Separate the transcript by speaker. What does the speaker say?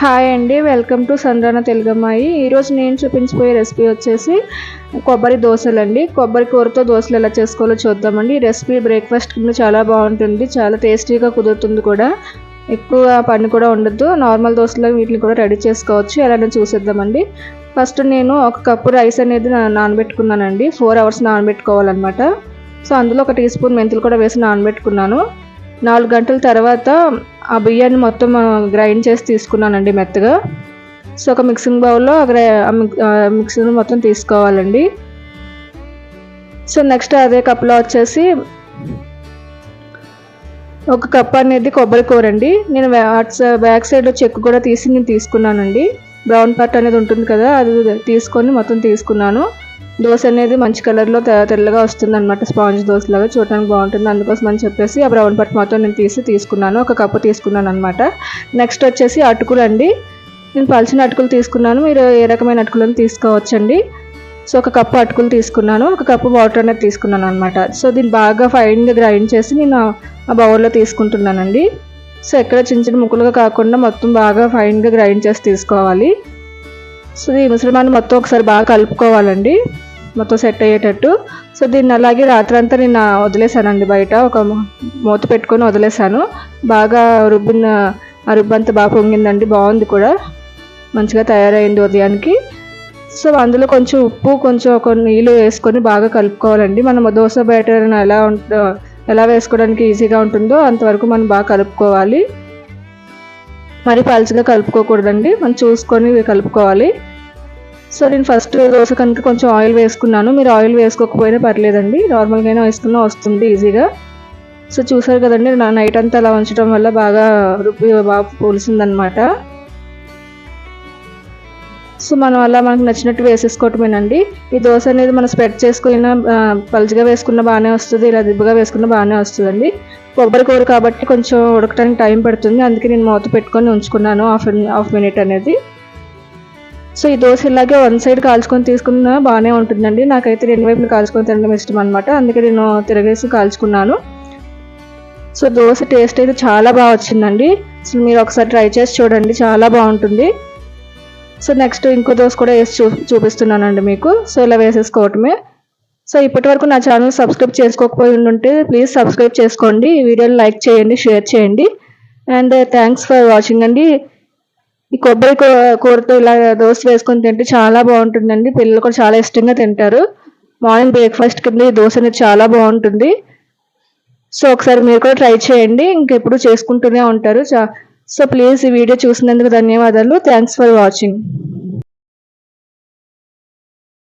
Speaker 1: Hi అండి welcome to సంద్రాన తెలుగమ్మాయి. ఈరోజు నేను చూపించబోయే రెసిపీ వచ్చేసి కొబ్బరి దోశలు అండి కొబ్బరి కూరతో దోశలు ఎలా చేసుకోవాలో చూద్దామండి. ఈ రెసిపీ బ్రేక్ఫాస్ట్ కింద చాలా బాగుంటుంది చాలా టేస్టీగా కుదురుతుంది కూడా. ఎక్కువ పని కూడా ఉండదు నార్మల్ దోశలు వీటిని కూడా రెడీ చేసుకోవచ్చు. ఎలానో చూసేద్దామండి. ఫస్ట్ నేను ఒక కప్పు రైస్ అనేది నానబెట్టుకున్నానండి. ఫోర్ అవర్స్ నానబెట్టుకోవాలన్నమాట. సో అందులో ఒక టీ స్పూన్ మెంతులు కూడా వేసి నానబెట్టుకున్నాను. నాలుగు గంటల తర్వాత ఆ బియ్యాన్ని మొత్తం గ్రైండ్ చేసి తీసుకున్నానండి మెత్తగా. సో ఒక మిక్సింగ్ బౌల్లో మిక్సింగ్ మొత్తం తీసుకోవాలండి. సో నెక్స్ట్ అదే కప్లో వచ్చేసి ఒక కప్ అనేది కొబ్బరి కూర అండి. నేను బ్యాక్ సైడ్ చెక్కు కూడా తీసి నేను తీసుకున్నానండి. బ్రౌన్ పార్ట్ అనేది ఉంటుంది కదా అది తీసుకొని మొత్తం తీసుకున్నాను. దోశ అనేది మంచి కలర్లో తెల్లగా వస్తుంది అనమాట స్పాంజ్ దోశలాగా చూడడానికి బాగుంటుంది. అందుకోసం అని చెప్పేసి ఆ బ్రౌన్ పట్టు మొత్తం నేను తీసి తీసుకున్నాను ఒక కప్పు తీసుకున్నాను అనమాట నెక్స్ట్ వచ్చేసి అటుకులు అండి. నేను పలిచిన అటుకులు తీసుకున్నాను మీరు ఏ రకమైన అటుకులను తీసుకోవచ్చండి? సో ఒక కప్పు అటుకులు తీసుకున్నాను ఒక కప్పు వాటర్ అనేది తీసుకున్నాను అనమాట సో దీన్ని బాగా ఫైన్గా గ్రైండ్ చేసి నేను ఆ బౌల్లో తీసుకుంటున్నానండి. సో ఎక్కడ చిన్న చిన్న ముక్కలుగా కాకుండా మొత్తం బాగా ఫైన్గా గ్రైండ్ చేసి తీసుకోవాలి. సో ఈ మిశ్రమాన్ని మొత్తం ఒకసారి బాగా కలుపుకోవాలండి. మొత్తం సెట్ అయ్యేటట్టు. సో దీన్ని అలాగే రాత్రంతా నేను వదిలేసానండి బయట. ఒక మూత పెట్టుకొని వదిలేసాను. బాగా రుబ్బిన ఆ రుబ్బంతా బాగా పొంగిందండి. బాగుంది కూడా. మంచిగా తయారైంది ఉదయానికి. సో అందులో కొంచెం ఉప్పు కొంచెం కొన్ని నీళ్ళు వేసుకొని బాగా కలుపుకోవాలండి. మనం దోశ బ్యాటర్ ఎలా ఉంటుందో ఎలా వేసుకోవడానికి ఈజీగా ఉంటుందో అంతవరకు మనం బాగా కలుపుకోవాలి. మరి పలుచగా కలుపుకోకూడదండి. మనం చూసుకొని కలుపుకోవాలి. సో నేను ఫస్ట్ దోశ కనుక కొంచెం ఆయిల్ వేసుకున్నాను. మీరు ఆయిల్ వేసుకోకపోయినా పర్లేదండి. నార్మల్గానే వేసుకున్నా వస్తుంది ఈజీగా. సో చూసారు కదండి నా నైట్ అంతా అలా ఉంచడం వల్ల బాగా రుబ్బి బాగా పూలిసిందనమాట. సో మనం అలా మనకు నచ్చినట్టు వేసేసుకోవటమేనండి. ఈ దోశ అనేది మనం స్ప్రెడ్ చేసుకున్న పలుచగా వేసుకున్న బాగానే వస్తుంది ఇలా దిబ్బగా వేసుకున్న బాగానే వస్తుందండి. కొబ్బరి కూర కాబట్టి కొంచెం ఉడకడానికి టైం పడుతుంది. అందుకే నేను మూత పెట్టుకొని ఉంచుకున్నాను. హాఫ్ హాఫ్ మినిట్ అనేది. సో ఈ దోశ ఇలాగే వన్ సైడ్ కాల్చుకొని తీసుకున్నా బాగానే ఉంటుందండి. నాకైతే రెండు వైపులు కాల్చుకొని తినడం ఇష్టం అనమాట అందుకే నేను తిరగేసి కాల్చుకున్నాను. సో దోశ టేస్ట్ అయితే చాలా బాగా వచ్చిందండి. సో మీరు ఒకసారి ట్రై చేసి చూడండి. చాలా బాగుంటుంది. సో నెక్స్ట్ ఇంకో దోశ కూడా వేసి చూ చూపిస్తున్నానండి మీకు. సో ఇలా వేసేసుకోవటమే. సో ఇప్పటి వరకు నా ఛానల్ సబ్స్క్రైబ్ చేసుకోకపోయి ఉంటే ప్లీజ్ సబ్స్క్రైబ్ చేసుకోండి. ఈ వీడియోని లైక్ చేయండి షేర్ చేయండి. అండ్ థ్యాంక్స్ ఫర్ వాచింగ్ అండి. ఈ కొబ్బరి కూరతో ఇలా దోశ వేసుకొని తింటే చాలా బాగుంటుందండి. పిల్లలు కూడా చాలా ఇష్టంగా తింటారు. మార్నింగ్ బ్రేక్ఫాస్ట్ కింద ఈ దోశ అనేది చాలా బాగుంటుంది. సో ఒకసారి మీరు కూడా ట్రై చేయండి. ఇంకెప్పుడు చేసుకుంటూనే ఉంటారు. సో ప్లీజ్ ఈ వీడియో చూసినందుకు ధన్యవాదాలు. Thanks for watching.